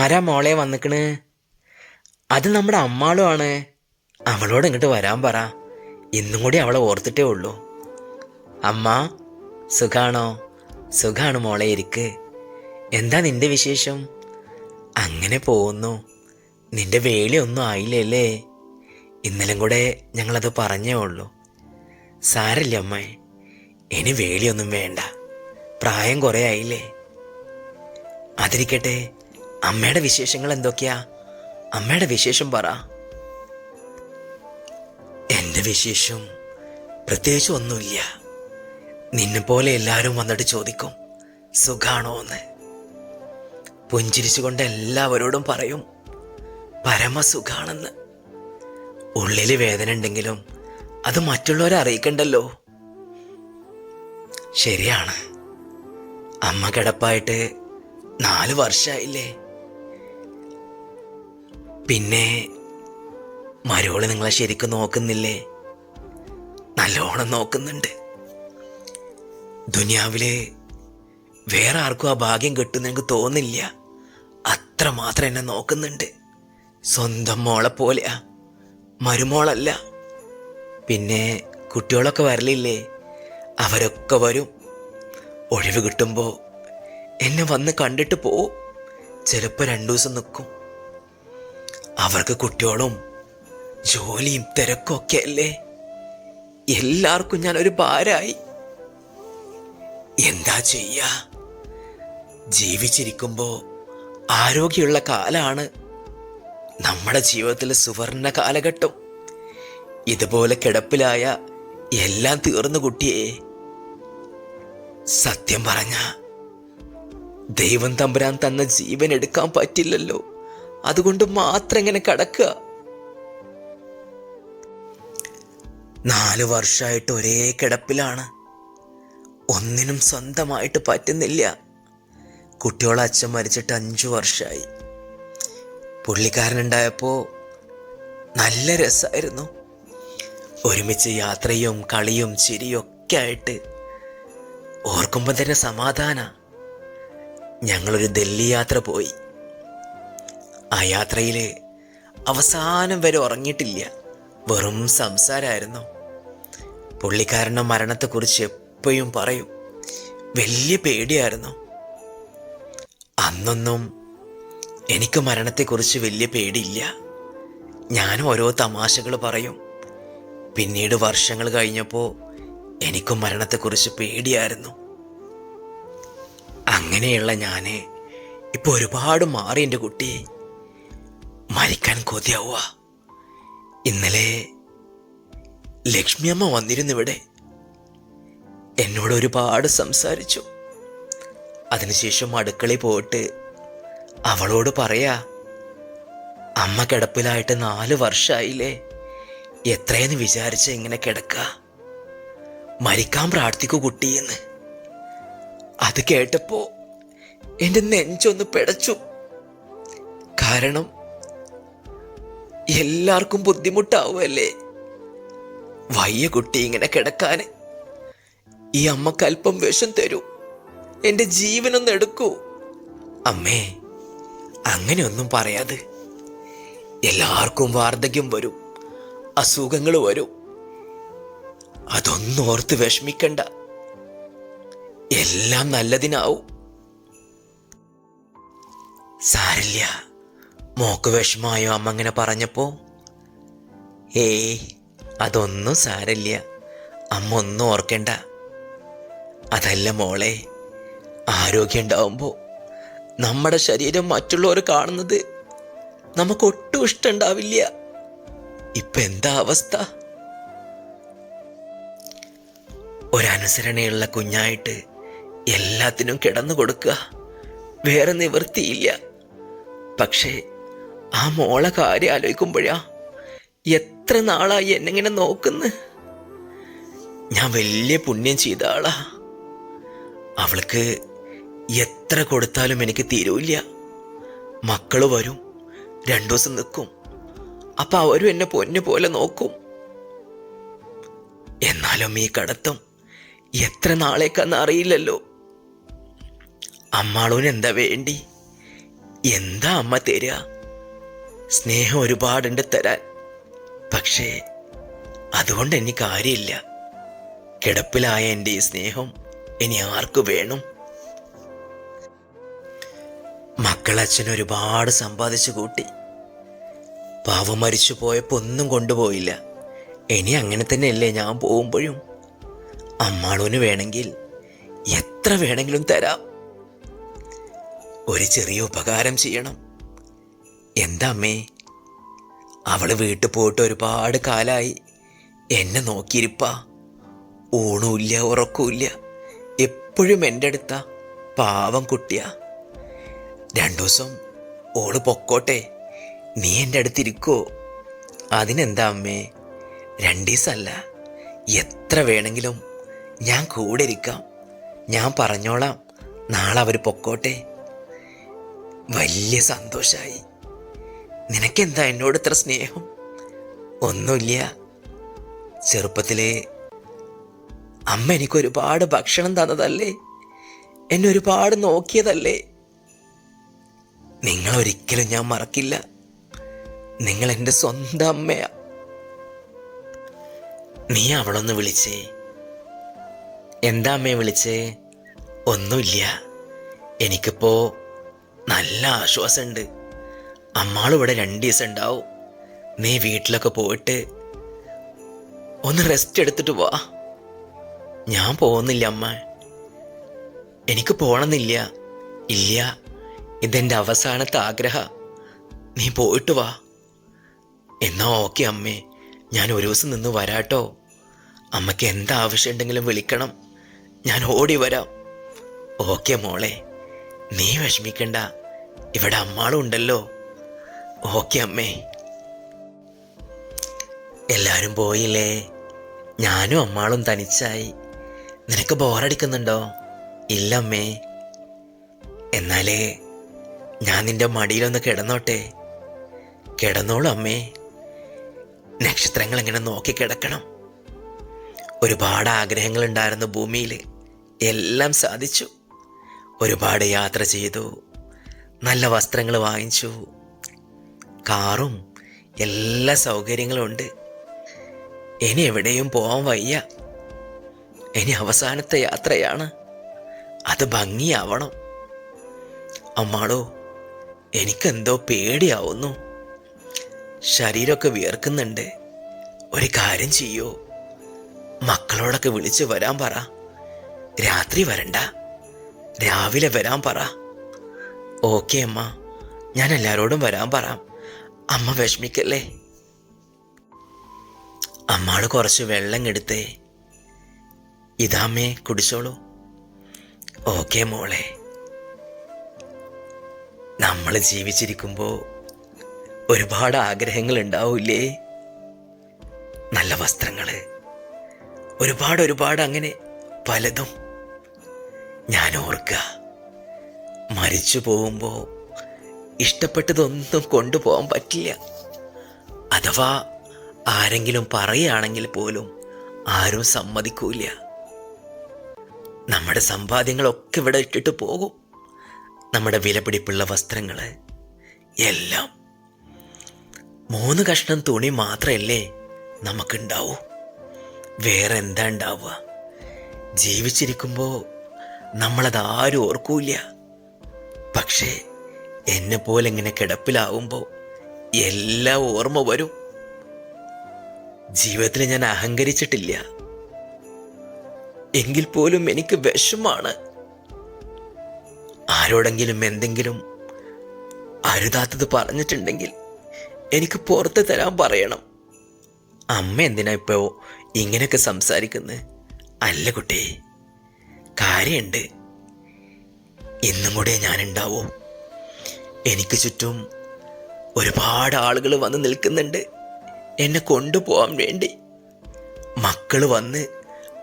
ആരാ മോളെ വന്നിക്കണ്? അത് നമ്മുടെ അമ്മാളുമാണ് അവളോട് ഇങ്ങോട്ട് വരാൻ പറ. ഇന്നും കൂടി അവളെ ഓർത്തിട്ടേ ഉള്ളൂ. അമ്മ സുഖാണോ? സുഖാണ് മോളെ ഇരിക്ക്. എന്താ നിന്റെ വിശേഷം? അങ്ങനെ പോകുന്നു. നിന്റെ വേളി ഒന്നും ആയില്ലല്ലേ ഇന്നലെ കൂടെ ഞങ്ങളത് പറഞ്ഞേ ഉള്ളൂ. സാരല്ല അമ്മേ ഇനി വേലിയൊന്നും വേണ്ട. പ്രായം കുറേ ആയില്ലേ? അതിരിക്കട്ടെ. അമ്മയുടെ വിശേഷങ്ങൾ എന്തൊക്കെയാ? അമ്മയുടെ വിശേഷം പറ. എന്റെ വിശേഷം പ്രത്യേകിച്ച് ഒന്നുമില്ല. നിന്നെ പോലെ എല്ലാവരും വന്നിട്ട് ചോദിക്കും സുഖാണോ എന്ന്? പുഞ്ചിരിച്ചുകൊണ്ട് എല്ലാവരോടും പറയും പരമസുഖാണെന്ന്. ഉള്ളിൽ വേദന ഉണ്ടെങ്കിലും അത് മറ്റുള്ളവരെ അറിയിക്കണ്ടല്ലോ. ശരിയാണ്. അമ്മ കിടപ്പായിട്ട് നാല് വർഷമായില്ലേ പിന്നെ മരോൾ നിങ്ങളെ ശരിക്കും നോക്കുന്നില്ലേ? നല്ലോണം നോക്കുന്നുണ്ട്. ദുനിയാവിൽ വേറെ ആർക്കും ആ ഭാഗ്യം കിട്ടുന്ന എനിക്ക് തോന്നില്ല അത്രമാത്രം എന്നെ നോക്കുന്നുണ്ട്. സ്വന്തം മോളെ പോലെയാ. മരുമോളല്ല. പിന്നെ കുട്ടികളൊക്കെ വരലില്ലേ? അവരൊക്കെ വരും. ഒഴിവ് കിട്ടുമ്പോൾ എന്നെ വന്ന് കണ്ടിട്ട് പോവും. ചിലപ്പോൾ രണ്ടു ദിവസം നിൽക്കും അവർക്ക് കുട്ടികളും ജോലിയും തിരക്കും ഒക്കെ അല്ലേ? എല്ലാവർക്കും ഞാൻ ഒരു ഭാരായി എന്താ ചെയ്യ? ജീവിച്ചിരിക്കുമ്പോ ആരോഗ്യമുള്ള കാലാണ് നമ്മുടെ ജീവിതത്തിലെ സുവർണ കാലഘട്ടം. ഇതുപോലെ കിടപ്പിലായ എല്ലാം തീർന്നു കുട്ടിയെ. സത്യം പറഞ്ഞ ദൈവം തമ്പുരാൻ തന്ന ജീവൻ എടുക്കാൻ പറ്റില്ലല്ലോ. അതുകൊണ്ട് മാത്രം ഇങ്ങനെ കടക്കുക? നാല് വർഷമായിട്ട് ഒരേ കിടപ്പിലാണ്. ഒന്നിനും സ്വന്തമായിട്ട് പറ്റുന്നില്ല. കുട്ടിയോളെ അച്ഛൻ മരിച്ചിട്ട് അഞ്ചു വർഷമായി പുള്ളിക്കാരനുണ്ടായപ്പോൾ നല്ല രസമായിരുന്നു ഒരുമിച്ച് യാത്രയും കളിയും ചിരിയും ഒക്കെ ആയിട്ട് ഓർക്കുമ്പോൾ തന്നെ സമാധാന. ഞങ്ങളൊരു ഡൽഹി യാത്ര പോയി. ആ യാത്രയിൽ അവസാനം വരെ ഉറങ്ങിയിട്ടില്ല. വെറും സംസാരമായിരുന്നു പുള്ളിക്കാരന്റെ മരണത്തെക്കുറിച്ച് എപ്പോഴും പറയും. വലിയ പേടിയായിരുന്നു. അന്നൊന്നും എനിക്ക് മരണത്തെക്കുറിച്ച് വലിയ പേടിയില്ല. ഞാൻ ഓരോ തമാശകൾ പറയും. പിന്നീട് വർഷങ്ങൾ കഴിഞ്ഞപ്പോൾ എനിക്കും മരണത്തെക്കുറിച്ച് പേടിയായിരുന്നു. അങ്ങനെയുള്ള ഞാൻ ഇപ്പോൾ ഒരുപാട് മാറി എന്റെ കുട്ടി. മരിക്കാൻ കൊതിയാവുക. ഇന്നലെ ലക്ഷ്മിയമ്മ വന്നിരുന്നു ഇവിടെ. എന്നോട് ഒരുപാട് സംസാരിച്ചു. അതിനുശേഷം അടുക്കളയിൽ പോയിട്ട് അവളോട് പറയാ അമ്മ കിടപ്പിലായിട്ട് നാല് വർഷമായില്ലേ എത്രയെന്ന് വിചാരിച്ച ഇങ്ങനെ കിടക്ക? മരിക്കാൻ പ്രാർത്ഥിക്കൂ കുട്ടിയെന്ന്. അത് കേട്ടപ്പോ എന്റെ നെഞ്ചൊന്ന് പിടച്ചു. കാരണം എല്ലാവർക്കും ബുദ്ധിമുട്ടാവുമല്ലേ? വയ്യ കുട്ടി ഇങ്ങനെ കിടക്കാന്. ഈ അമ്മയ്ക്ക് അല്പം വിഷം തരൂ. എന്റെ ജീവനൊന്ന് എടുക്കൂ. അമ്മേ അങ്ങനെയൊന്നും പറയാതെ. എല്ലാവർക്കും വാർദ്ധക്യം വരും. അസുഖങ്ങൾ വരും. അതൊന്നും ഓർത്ത് വിഷമിക്കണ്ട. എല്ലാം നല്ലതിനാവും. സാരില്ല മോക്ക് വിഷമായോ അമ്മ അങ്ങനെ പറഞ്ഞപ്പോ? ഏയ് അതൊന്നും സാരല്ല അമ്മ ഒന്നും ഓർക്കണ്ട. അതല്ല മോളെ ആരോഗ്യം ഉണ്ടാവുമ്പോൾ നമ്മുടെ ശരീരം മറ്റുള്ളവർ കാണുന്നത് നമുക്ക് ഒട്ടും ഇഷ്ടമുണ്ടാവില്ല. ഇപ്പൊ എന്താ അവസ്ഥ? ഒരനുസരണയുള്ള കുഞ്ഞായിട്ട് എല്ലാത്തിനും കിടന്നു കൊടുക്കുക വേറെ നിവൃത്തിയില്ല. പക്ഷേ ആ മോളെ കാര്യം ആലോചിക്കുമ്പോഴാ എത്ര നാളായി എന്നെങ്ങനെ നോക്കുന്നു? ഞാൻ വലിയ പുണ്യം ചെയ്ത ആളാ. അവൾക്ക് എത്ര കൊടുത്താലും എനിക്ക് തീരൂല്ല മക്കൾ വരും രണ്ടു ദിവസം നിൽക്കും. അപ്പൊ അവരും എന്നെ പൊന്നു പോലെ നോക്കും. എന്നാലും ഈ കടത്തം എത്ര നാളേക്കാന്ന് അറിയില്ലല്ലോ. അമ്മാളൂന് എന്താ വേണ്ടി? എന്താ അമ്മ തരിക സ്നേഹം ഒരുപാടുണ്ട് തരാൻ. പക്ഷേ അതുകൊണ്ട് എനിക്ക് കാര്യമില്ല. കിടപ്പിലായ എന്റെ ഈ സ്നേഹം ഇനി ആർക്ക് വേണം? മക്കളച്ഛൻ ഒരുപാട് സമ്പാദിച്ചു കൂട്ടി. പാവം മരിച്ചു പോയപ്പോൾ ഒന്നും കൊണ്ടുപോയില്ല. ഇനി അങ്ങനെ തന്നെയല്ലേ ഞാൻ പോകുമ്പോഴും? അമ്മാളൂന് വേണമെങ്കിൽ എത്ര വേണമെങ്കിലും തരാം. ഒരു ചെറിയ ഉപകാരം ചെയ്യണം. എന്താ അമ്മേ അവൾ വീട്ടിൽ പോയിട്ട് ഒരുപാട് കാലായി. എന്നെ നോക്കിയിരിപ്പാ. ഊണുമില്ല ഉറക്കമില്ല എപ്പോഴും എന്റെ അടുത്ത. പാവം കുട്ടിയാ. രണ്ടു ദിവസം ഓൾ പൊക്കോട്ടെ. നീ എന്റെ അടുത്തിരിക്കോ? അതിനെന്താ അമ്മേ? രണ്ടീസല്ല. എത്ര വേണമെങ്കിലും ഞാൻ കൂടെ ഇരിക്കാം. ഞാൻ പറഞ്ഞോളാം. നാളെ അവർ പൊക്കോട്ടെ. വലിയ സന്തോഷായി. നിനക്കെന്താ എന്നോട് ഇത്ര സ്നേഹം? ഒന്നുമില്ല. ചെറുപ്പത്തിലെ അമ്മ എനിക്ക് ഒരുപാട് ഭക്ഷണം തന്നതല്ലേ? എന്നെ ഒരുപാട് നോക്കിയതല്ലേ? നിങ്ങൾ ഒരിക്കലും ഞാൻ മറക്കില്ല. നിങ്ങൾ എന്റെ സ്വന്തം അമ്മയാ. നീ അവളൊന്ന് വിളിച്ചേ. എന്താ അമ്മയെ വിളിച്ചേ? ഒന്നുമില്ല. എനിക്കിപ്പോ നല്ല ആശ്വാസമുണ്ട്. അമ്മാളിവിടെ രണ്ട് ദിവസം ഉണ്ടാവും. നീ വീട്ടിലൊക്കെ പോയിട്ട് ഒന്ന് റെസ്റ്റ് എടുത്തിട്ട് വാ. ഞാൻ പോകുന്നില്ല അമ്മ. എനിക്ക് പോകണമെന്നില്ല. ഇല്ല. ഇതെന്റെ അവസാനത്തെ ആഗ്രഹ. നീ പോയിട്ട് വാ. എന്നാ ഓക്കെ അമ്മേ. ഞാൻ ഒരു ദിവസം നിന്ന് വരാട്ടോ. അമ്മയ്ക്ക് എന്താ ആവശ്യമുണ്ടെങ്കിലും വിളിക്കണം. ഞാൻ ഓടി വരാം. ഓക്കെ മോളെ. നീ വിഷമിക്കണ്ട. ഇവിടെ അമ്മാളും ഉണ്ടല്ലോ. ഓക്കെ അമ്മേ. എല്ലാവരും പോയില്ലേ? ഞാനും അമ്മാളും തനിച്ചായി. നിനക്ക് ബോറടിക്കുന്നുണ്ടോ? ഇല്ല അമ്മേ. എന്നാലേ ഞാൻ നിന്റെ മടിയിലൊന്ന് കിടന്നോട്ടെ. കിടന്നോളൂ അമ്മേ. നക്ഷത്രങ്ങൾ ഇങ്ങനെ നോക്കി കിടക്കണം. ഒരുപാട് ആഗ്രഹങ്ങൾ ഉണ്ടായിരുന്നു ഭൂമിയിൽ എല്ലാം സാധിച്ചു. ഒരുപാട് യാത്ര ചെയ്തു. നല്ല വസ്ത്രങ്ങൾ വാങ്ങിച്ചു. കാറും എല്ലാ സൗകര്യങ്ങളും ഉണ്ട്. ഇനി എവിടെയും പോവാൻ വയ്യ. ഇനി അവസാനത്തെ യാത്രയാണ്. അത് ഭംഗിയാവണം. അമ്മാളോ എനിക്കെന്തോ പേടിയാവുന്നു. ശരീരമൊക്കെ വിയർക്കുന്നുണ്ട്. ഒരു കാര്യം ചെയ്യൂ? മക്കളോടൊക്കെ വിളിച്ചു വരാൻ പറ. രാത്രി വരണ്ട. രാവിലെ വരാൻ പറ. ഓക്കെ അമ്മ. ഞാൻ എല്ലാരോടും വരാൻ പറ. അമ്മ വിഷമിക്കല്ലേ? അമ്മാൾ കുറച്ച് വെള്ളം എടുത്തേ. ഇതാമ്മേ കുടിച്ചോളൂ. ഓക്കെ മോളെ. നമ്മൾ ജീവിച്ചിരിക്കുമ്പോൾ ഒരുപാട് ആഗ്രഹങ്ങൾ ഉണ്ടാവില്ലേ നല്ല വസ്ത്രങ്ങൾ ഒരുപാട് ഒരുപാട് അങ്ങനെ പലതും. ഞാൻ ഓർക്കുക മരിച്ചു പോകുമ്പോൾ ഇഷ്ടപ്പെട്ടതൊന്നും കൊണ്ടുപോകാൻ പറ്റില്ല. അഥവാ ആരെങ്കിലും പറയുകയാണെങ്കിൽ പോലും ആരും സമ്മതിക്കൂല നമ്മുടെ സമ്പാദ്യങ്ങളൊക്കെ ഇവിടെ ഇട്ടിട്ട് പോകും. നമ്മുടെ വിലപിടിപ്പുള്ള വസ്ത്രങ്ങൾ എല്ലാം. മൂന്ന് കഷ്ണം തുണി മാത്രമല്ലേ നമുക്കുണ്ടാവൂ. വേറെ എന്താ ഉണ്ടാവുക? ജീവിച്ചിരിക്കുമ്പോൾ നമ്മളത് ആരും ഓർക്കൂല പക്ഷേ എന്നെ പോലെ ഇങ്ങനെ കിടപ്പിലാവുമ്പോൾ എല്ലാം ഓർമ്മ വരും. ജീവിതത്തിൽ ഞാൻ അഹങ്കരിച്ചിട്ടില്ല. എങ്കിൽ പോലും എനിക്ക് വിഷമാണ്. ആരോടെങ്കിലും എന്തെങ്കിലും അരുതാത്തത് പറഞ്ഞിട്ടുണ്ടെങ്കിൽ എനിക്ക് പുറത്ത് തരാൻ പറയണം. അമ്മ എന്തിനാ ഇപ്പോ ഇങ്ങനെയൊക്കെ സംസാരിക്കുന്നത് അല്ല കുട്ടി കാര്യമുണ്ട് ഇന്നും കൂടെ ഞാനുണ്ടാവൂ. എനിക്ക് ചുറ്റും ഒരുപാട് ആളുകൾ വന്ന് നിൽക്കുന്നുണ്ട്. എന്നെ കൊണ്ടുപോകാൻ വേണ്ടി. മക്കൾ വന്ന്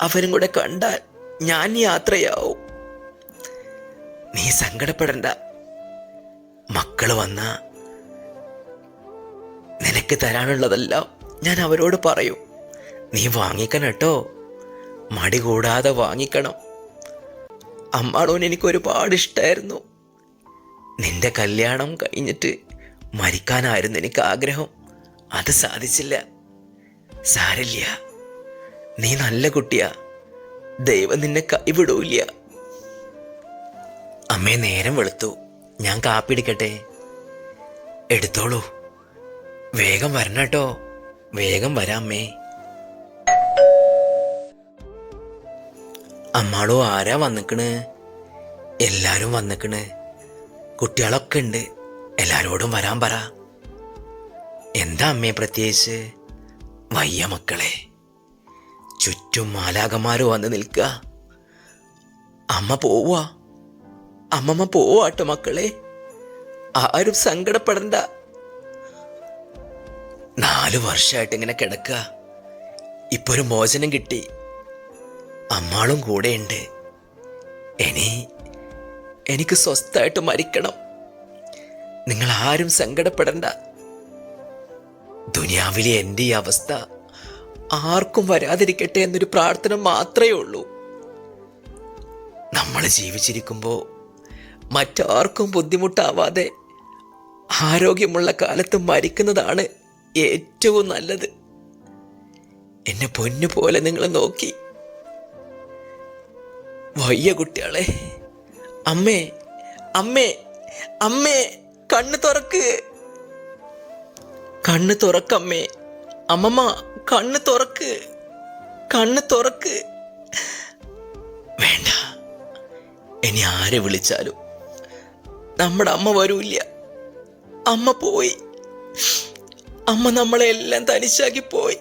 അവരും കൂടെ കണ്ടാൽ ഞാൻ യാത്രയാവും. നീ സങ്കടപ്പെടണ്ട. മക്കൾ വന്ന നിനക്ക് തരാനുള്ളതെല്ലാം ഞാൻ അവരോട് പറയും. നീ വാങ്ങിക്കണം കേട്ടോ. മടി കൂടാതെ വാങ്ങിക്കണം. അമ്മാളോൻ എനിക്ക് ഒരുപാട് ഇഷ്ടമായിരുന്നു നിന്റെ കല്യാണം കഴിഞ്ഞിട്ട് മരിക്കാനായിരുന്നു എനിക്ക് ആഗ്രഹം. അത് സാധിച്ചില്ല. സാരില്ല നീ നല്ല കുട്ടിയാ. ദൈവം നിന്നെ കൈവിടൂല്ല. അമ്മേ നേരം വെളുത്തു. ഞാൻ കാപ്പി എടുക്കട്ടെ? എടുത്തോളൂ. വേഗം വരണം കേട്ടോ. വേഗം വരാം അമ്മേ. അമ്മാളോ ആരാ വന്നിക്കണ്? എല്ലാരും വന്നിക്കണ്. കുട്ടികളൊക്കെ ഉണ്ട്. എല്ലാരോടും വരാൻ പറ. എന്താ അമ്മേ പ്രത്യേകിച്ച്? വയ്യ മക്കളെ. ചുറ്റും മാലാകന്മാര് വന്ന് നിൽക്കുക അമ്മ പോവാ അമ്മമ്മ പോവാട്ടോ മക്കളെ. ആരും സങ്കടപ്പെടണ്ട. നാലു വർഷമായിട്ട് ഇങ്ങനെ കിടക്കുക ഇപ്പൊ ഒരു മോചനം കിട്ടി. അമ്മാളും കൂടെയുണ്ട്. ഇനി എനിക്ക് സ്വസ്ഥമായിട്ട് മരിക്കണം. നിങ്ങൾ ആരും സങ്കടപ്പെടണ്ട. ദുനിയാവിലെ എന്റെ ഈ അവസ്ഥ ആർക്കും വരാതിരിക്കട്ടെ എന്നൊരു പ്രാർത്ഥന മാത്രമേ ഉള്ളൂ. നമ്മൾ ജീവിച്ചിരിക്കുമ്പോൾ മറ്റാർക്കും ബുദ്ധിമുട്ടാവാതെ ആരോഗ്യമുള്ള കാലത്ത് മരിക്കുന്നതാണ് ഏറ്റവും നല്ലത്. എന്നെ പൊന്നുപോലെ നിങ്ങൾ നോക്കി. വയ്യ കുട്ടികളെ. അമ്മേ അമ്മേ അമ്മേ കണ്ണ് തുറക്ക്. കണ്ണ് തുറക്കമ്മേ അമ്മമ്മ കണ്ണ് തുറക്ക്. കണ്ണ് തുറക്ക്. വേണ്ട. ഇനി ആരെ വിളിച്ചാലും നമ്മുടെ അമ്മ വരൂല്ല. അമ്മ പോയി. അമ്മ നമ്മളെ എല്ലാം തനിച്ചാക്കി പോയി.